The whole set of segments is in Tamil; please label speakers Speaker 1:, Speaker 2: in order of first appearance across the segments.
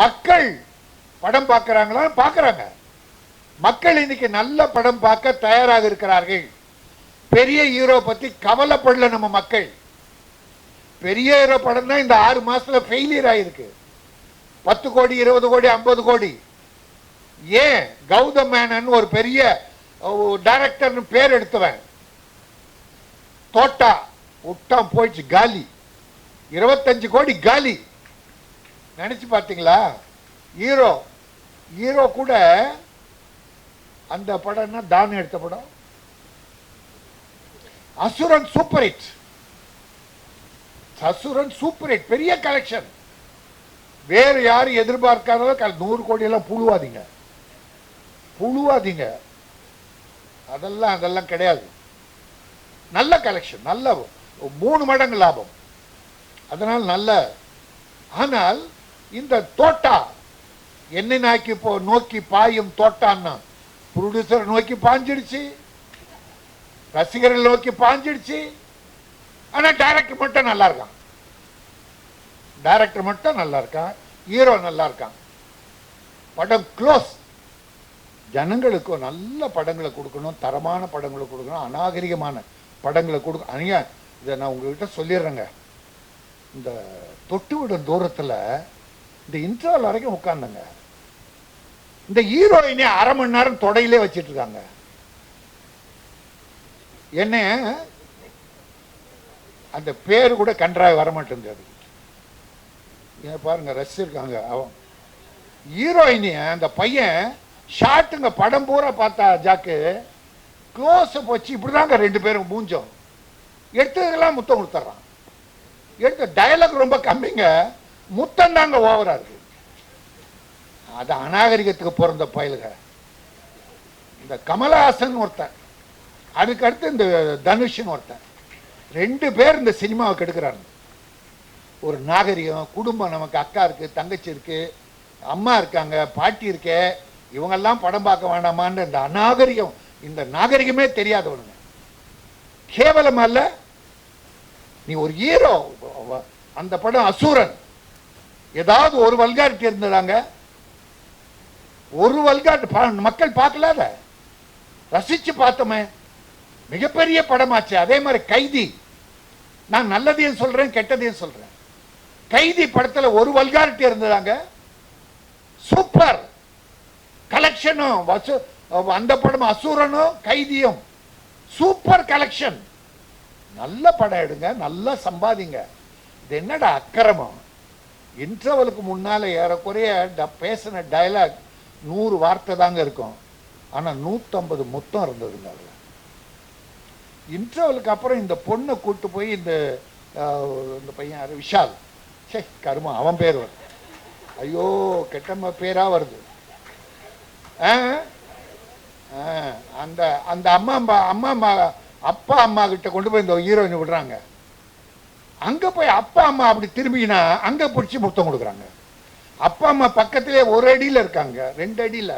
Speaker 1: மக்கள் படம் பார்க்கறாங்களா? பார்க்கறாங்க. மக்கள் இன்னைக்கு நல்ல படம் பார்க்க தயாராக இருக்கிறார்கள். பெரிய ஹீரோ பத்தி கவலைப்படல நம்ம மக்கள். பெரிய ஹீரோ படம் தான் இந்த ஆறு மாசத்துல ஃபெயிலியர் ஆயிருக்கு. பத்து கோடி இருபது கோடி ஐம்பது கோடி. ஏன்? கௌதம் மேனன் ஒரு பெரிய டைரக்டர்னு பேர் எடுத்தவன். தோட்டா விட்டான் போயிடுச்சு காலி. இருபத்தஞ்சு கோடி காலி. நினைச்சு பார்த்தீங்களா? ஹீரோ. ஹீரோ கூட அந்த படம்னா தான் எடுத்த படம். Asuran super hit. Asuran super hit. பெரிய கலெக்ஷன் வேறு யாரும் எதிர்பார்க்காத நூறு கோடி எல்லாம் புழுவாதீங்க. புழுவாதீங்க. அதெல்லாம் அதெல்லாம் கிடையாது. நல்ல கலெக்ஷன் நல்ல மூணு மடங்கு லாபம். அதனால் நல்ல. ஆனால் இந்த தோட்டா என்னை நாக்கி போ நோக்கி பாயும் தோட்டான்னா ப்ரொடியூசர் நோக்கி பாஞ்சிடுச்சு. ரசிகர்கள் நோக்கி பாஞ்சிடுச்சு. ஆனா டைரக்டர் மட்டும் நல்லா இருக்கான். டைரக்டர் மட்டும் நல்லா இருக்கான். ஹீரோ நல்லா இருக்கான். படம் க்ளோஸ் ஜனங்களுக்கு நல்ல படங்களை கொடுக்கணும் தரமான படங்களை கொடுக்கணும் அநாகரிகமான படங்களை கொடுக்க அணியா இதை நான் உங்ககிட்ட சொல்லிடுறேங்க. இந்த தொட்டு விடும் தூரத்தில் இந்த இன்டர்வல் வரைக்கும் உட்கார்ந்தங்க. இந்த ஹீரோயினே அரை மணி நேரம் தொடையிலே வச்சிட்டு இருக்காங்க என்ன அந்த பேர் கூட கன்றாய் வரமாட்டேங்குது ஏன் பாருங்க ரஸ் இருக்காங்க அவன். ஹீரோயினி அந்த பையன் ஷாட்டுங்க படம் பூரா பார்த்தா ஜாக்கு. க்ளோஸ் வச்சு இப்படிதாங்க ரெண்டு பேரும் மூஞ்சோம். எடுத்ததெல்லாம் முத்தம் கொடுத்துட்றான் எடுத்த டயலாக் ரொம்ப கம்மிங்க. முத்தம் தாங்க ஓவரா இருக்கு. அது அநாகரிகத்துக்கு பிறந்த பயலுக. இந்த கமலஹாசன் ஒருத்தன் அதுக்கு அடுத்து இந்த தனுஷன் ஒருத்தன் ரெண்டு பேர் இந்த சினிமாவை கெடுக்கிறாங்க ஒரு நாகரிகம் குடும்பம் நமக்கு அக்கா இருக்கு தங்கச்சி இருக்கு அம்மா இருக்காங்க பாட்டி இருக்கே இவங்கெல்லாம் படம் பார்க்க வேண்டாமான்னு இந்த அநாகரிகம் இந்த நாகரிகமே தெரியாதவனுங்க கேவலம் அல்ல நீ ஒரு ஹீரோ அந்த படம் அசூரன். ஏதாவது ஒரு வல்காரிட்டி இருந்ததாங்க ஒரு வல்காரிட்டி மக்கள் பார்க்கலாத. ரசிச்சு பார்த்தோமே. மிகப்பெரிய படமாச்சு. அதே மாதிரி கைதி. நான் நல்லதையும் சொல்றேன் கெட்டதையும் சொல்றேன். கைதி படத்துல ஒரு வல்காரிட்டி இருந்ததாங்க சூப்பர். கலெக்ஷனும் அந்த படம் அசூரனும் கைதியும். Super collection. நல்ல படம் எடுங்க நல்லா சம்பாதிங்க. இது என்னடா அக்கிரமம்? இன்டர்வலுக்கு முன்னால் ஏறக்குறைய ட- பேசின டயலாக் நூறு வார்த்தை தாங்க இருக்கும். ஆனால் நூற்றம்பது மொத்தம் இருந்ததுங்க அதில். இன்டர்வலுக்கு அப்புறம் இந்த பொண்ணை கூட்டு போய் இந்த இந்த பையன் விஷால். சே கருமம் அவன் பேர் வருது ஐயோ கெட்டம்ம பேராக வருது. ஆ? ஆ, அந்த அந்த அம்மா அம்மா அம்மா அம்மா அப்பா அம்மா கிட்ட கொண்டு போய் இந்த ஹீரோயின் விடுறாங்க. அங்கே போய் அப்பா அம்மா அப்படி திரும்பினா அங்கே பிடிச்சி முத்தம் கொடுக்குறாங்க. அப்பா அம்மா பக்கத்திலே ஒரு அடியில் இருக்காங்க. ரெண்டு அடியில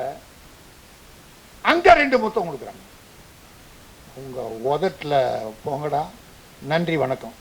Speaker 1: அங்கே ரெண்டு முத்தம் கொடுக்குறாங்க. உங்கள் உதட்டில் போங்கடா. நன்றி வணக்கம்.